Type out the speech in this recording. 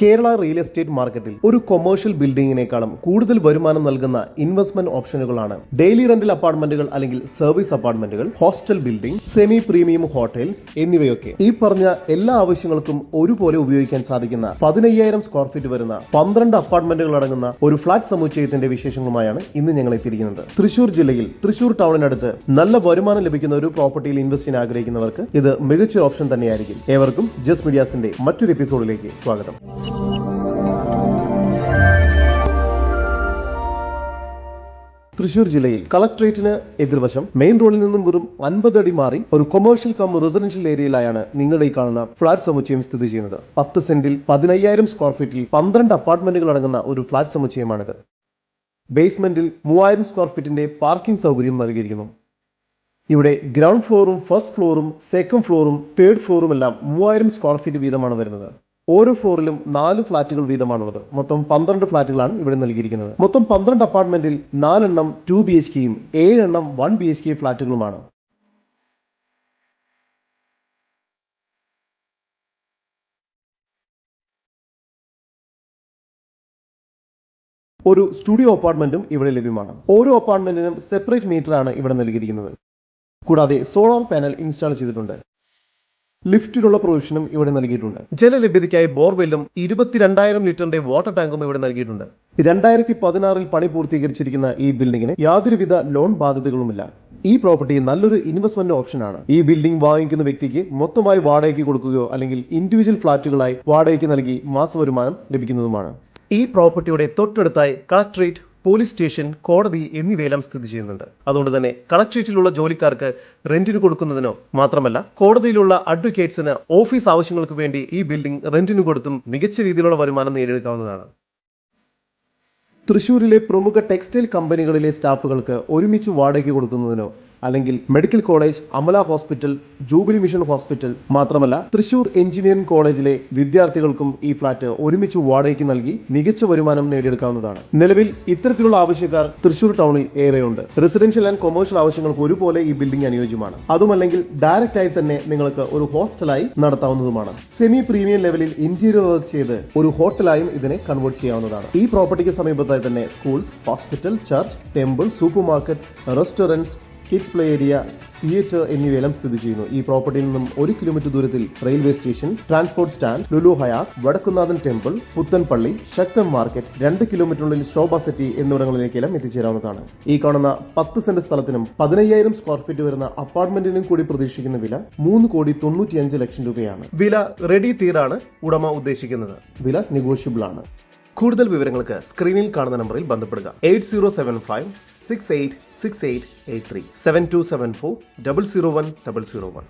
Kerala real estate മാർക്കറ്റിൽ ഒരു commercial ബിൽഡിങ്ങിനേക്കാളും കൂടുതൽ വരുമാനം നൽകുന്ന ഇൻവെസ്റ്റ്മെന്റ് ഓപ്ഷനുകളാണ് ഡെയിലി റെന്റൽ അപ്പാർട്ട്മെന്റുകൾ അല്ലെങ്കിൽ service അപ്പാർട്ട്മെന്റുകൾ hostel building semi premium hotels എന്നിവയൊക്കെ. ഈ പറഞ്ഞ എല്ലാ ആവശ്യങ്ങൾക്കും ഒരുപോലെ ഉപയോഗിക്കാൻ സാധിക്കുന്ന പതിനയ്യായിരം സ്ക്വയർ ഫീറ്റ് വരുന്ന പന്ത്രണ്ട് അപ്പാർട്ട്മെന്റുകൾ അടങ്ങുന്ന ഒരു ഫ്ളാറ്റ് സമുച്ചയത്തിന്റെ വിശേഷങ്ങളുമായാണ് ഇന്ന് ഞങ്ങൾ എത്തിയിരിക്കുന്നത്. തൃശൂർ ജില്ലയിൽ തൃശൂർ ടൗണിനടുത്ത് നല്ല വരുമാനം ലഭിക്കുന്ന ഒരു പ്രോപ്പർട്ടിയിൽ ഇൻവെസ്റ്റ് ചെയ്യാൻ ആഗ്രഹിക്കുന്നവർക്ക് ഇത് മികച്ച ഓപ്ഷൻ തന്നെയായിരിക്കും. ഏവർക്കും ജസ്റ്റ് മീഡിയാസിന്റെ മറ്റൊരു എപ്പിസോഡിലേക്ക് സ്വാഗതം. തൃശൂർ ജില്ലയിൽ കളക്ട്രേറ്റിന് എതിർവശം മെയിൻ റോഡിൽ നിന്നും വെറും അൻപത് അടി മാറി ഒരു കൊമേഴ്ഷ്യൽ കം റെസിഡൻഷ്യൽ ഏരിയയിലായാണ് നിങ്ങളുടെ ഈ കാണുന്ന ഫ്ളാറ്റ് സമുച്ചയം സ്ഥിതി ചെയ്യുന്നത്. പത്ത് സെന്റിൽ പതിനയ്യായിരം സ്ക്വയർ ഫീറ്റിൽ പന്ത്രണ്ട് അപ്പാർട്ട്മെന്റുകൾ അടങ്ങുന്ന ഒരു ഫ്ളാറ്റ് സമുച്ചയമാണിത്. ബേസ്മെന്റിൽ മൂവായിരം സ്ക്വയർ ഫീറ്റിന്റെ പാർക്കിംഗ് സൗകര്യം നൽകിയിരിക്കുന്നു. ഇവിടെ ഗ്രൗണ്ട് ഫ്ലോറും ഫസ്റ്റ് ഫ്ലോറും സെക്കൻഡ് ഫ്ലോറും തേർഡ് ഫ്ലോറും എല്ലാം മൂവായിരം സ്ക്വയർ ഫീറ്റ് വീതമാണ് വരുന്നത്. ഓരോ ഫ്ലോറിലും നാല് ഫ്ളാറ്റുകൾ വീതമാണുള്ളത്. മൊത്തം പന്ത്രണ്ട് ഫ്ളാറ്റുകളാണ് ഇവിടെ നൽകിയിരിക്കുന്നത്. മൊത്തം പന്ത്രണ്ട് അപ്പാർട്ട്മെന്റിൽ നാലെണ്ണം ടു ബി എച്ച് കെയും ഏഴെണ്ണം വൺ ബി എച്ച് കെ ഫ്ളാറ്റുകളുമാണ് ഒരു സ്റ്റുഡിയോ അപ്പാർട്ട്മെന്റും ഇവിടെ ലഭ്യമാണ്. ഓരോ അപ്പാർട്ട്മെന്റിനും സെപ്പറേറ്റ് മീറ്ററാണ് ഇവിടെ നൽകിയിരിക്കുന്നത്. കൂടാതെ സോളാർ പാനൽ ഇൻസ്റ്റാൾ ചെയ്തിട്ടുണ്ട്. ലിഫ്റ്റിനുള്ള പ്രൊവിഷനും ഇവിടെ നൽകിയിട്ടുണ്ട്. ജലലഭ്യതയ്ക്കായി ബോർവെല്ലും ഇരുപത്തിരണ്ടായിരം ലിറ്ററിന്റെ വാട്ടർ ടാങ്കും ഇവിടെ നൽകിയിട്ടുണ്ട്. രണ്ടായിരത്തി പതിനാറിൽ പണി പൂർത്തീകരിച്ചിരിക്കുന്ന ഈ ബിൽഡിങ്ങിന് യാതൊരുവിധ ലോൺ ബാധ്യതകളുമില്ല. ഈ പ്രോപ്പർട്ടി നല്ലൊരു ഇൻവെസ്റ്റ്മെന്റ് ഓപ്ഷനാണ്. ഈ ബിൽഡിംഗ് വാങ്ങിക്കുന്ന വ്യക്തിക്ക് മൊത്തമായി വാടകയ്ക്ക് കൊടുക്കുകയോ അല്ലെങ്കിൽ ഇൻഡിവിജ്വൽ ഫ്ളാറ്റുകളായി വാടകയ്ക്ക് നൽകി മാസവരുമാനം ലഭിക്കുന്നതുമാണ്. ഈ പ്രോപ്പർട്ടിയുടെ തൊട്ടടുത്തായി കളക്ട്രേറ്റ് പോലീസ് സ്റ്റേഷൻ കോടതി എന്നിവയെല്ലാം സ്ഥിതി ചെയ്യുന്നുണ്ട്. അതുകൊണ്ട് തന്നെ കളക്ട്രേറ്റിലുള്ള ജോലിക്കാർക്ക് റെന്റിന് കൊടുക്കുന്നതിനോ മാത്രമല്ല കോടതിയിലുള്ള അഡ്വക്കേറ്റ്സിന് ഓഫീസ് ആവശ്യങ്ങൾക്ക് വേണ്ടി ഈ ബിൽഡിംഗ് റെന്റിന് കൊടുത്തും മികച്ച രീതിയിലുള്ള വരുമാനം നേടിയെടുക്കാവുന്നതാണ്. തൃശൂരിലെ പ്രമുഖ ടെക്സ്റ്റൈൽ കമ്പനികളിലെ സ്റ്റാഫുകൾക്ക് ഒരുമിച്ച് വാടകയ്ക്ക് കൊടുക്കുന്നതിനോ അല്ലെങ്കിൽ medical college Amala hospital jubilee mission hospital മാത്രമല്ല തൃശൂർ എഞ്ചിനീയറിംഗ് കോളേജിലെ വിദ്യാർത്ഥികൾക്കും ഈ ഫ്ളാറ്റ് ഒരുമിച്ച് വാടകയ്ക്ക് നൽകി മികച്ച വരുമാനം നേടിയെടുക്കാവുന്നതാണ്. നിലവിൽ ഇത്തരത്തിലുള്ള ആവശ്യക്കാർ തൃശൂർ ടൗണിൽ ഏറെയുണ്ട്. റെസിഡൻഷ്യൽ ആൻഡ് കൊമേഴ്ഷ്യൽ ആവശ്യങ്ങൾക്ക് ഒരുപോലെ ഈ ബിൽഡിംഗ് അനുയോജ്യമാണ്. അതുമല്ലെങ്കിൽ ഡയറക്റ്റ് ആയി തന്നെ നിങ്ങൾക്ക് ഒരു ഹോസ്റ്റലായി നടത്താവുന്നതുമാണ്. സെമി പ്രീമിയം ലെവലിൽ ഇന്റീരിയർ വർക്ക് ചെയ്ത് ഒരു ഹോട്ടലായും ഇതിനെ കൺവേർട്ട് ചെയ്യാവുന്നതാണ്. ഈ പ്രോപ്പർട്ടിക്ക് സമീപത്തായി തന്നെ schools hospital church temple super market restaurants kids play area theatre എന്നിവയെല്ലാം സ്ഥിതി ചെയ്യുന്നു. ഈ പ്രോപ്പർട്ടിയിൽ നിന്നും ഒരു കിലോമീറ്റർ ദൂരത്തിൽ railway station transport stand Lulu Hyatt Vadakkunnathan temple Puthanpally Sakthan market രണ്ട് കിലോമീറ്ററിനുള്ളിൽ ശോഭ സിറ്റി എന്നിവിടങ്ങളിലേക്കെല്ലാം എത്തിച്ചേരാവുന്നതാണ്. ഈ കാണുന്ന പത്ത് സെന്റ് സ്ഥലത്തിനും പതിനയ്യായിരം സ്ക്വയർ ഫീറ്റ് വരുന്ന അപ്പാർട്ട്മെന്റിനും കൂടി പ്രതീക്ഷിക്കുന്ന വില മൂന്ന് കോടി തൊണ്ണൂറ്റിയഞ്ച് ലക്ഷം രൂപയാണ്. വില റെഡി തീരാണ് ഉടമ ഉദ്ദേശിക്കുന്നത്. വില നെഗോഷ്യബിൾ ആണ്. കൂടുതൽ വിവരങ്ങൾക്ക് സ്ക്രീനിൽ കാണുന്ന നമ്പറിൽ ബന്ധപ്പെടുക. Eight zero seven five six eight six eight eight three seven two seven four double zero one double zero one